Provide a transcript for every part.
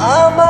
Ama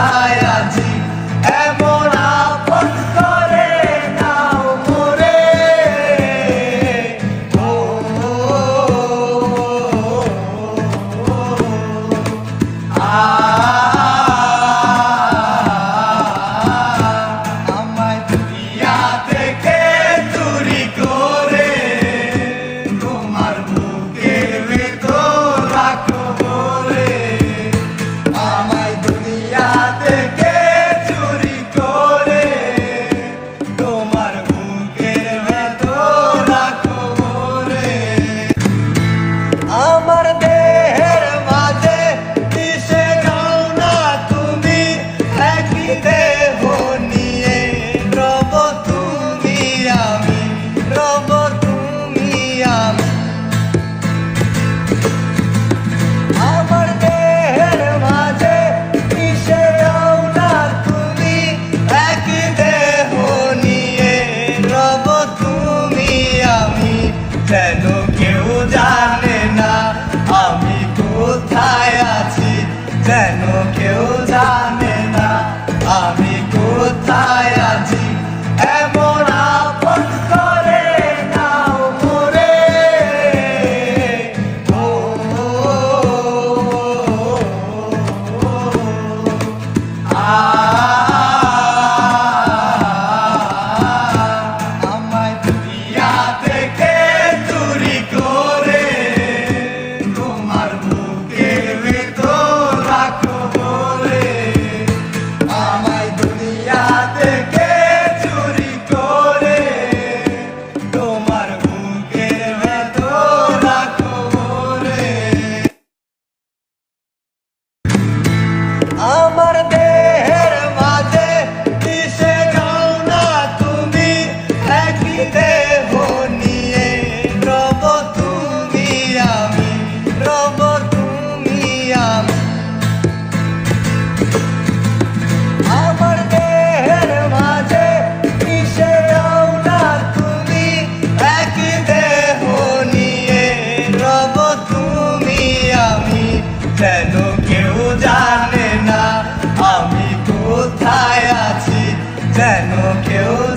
Bye. কেউ জানে না আমি কোথায় আছি। কেউ জানে না আমি কোথায় আছি? যেন কেউ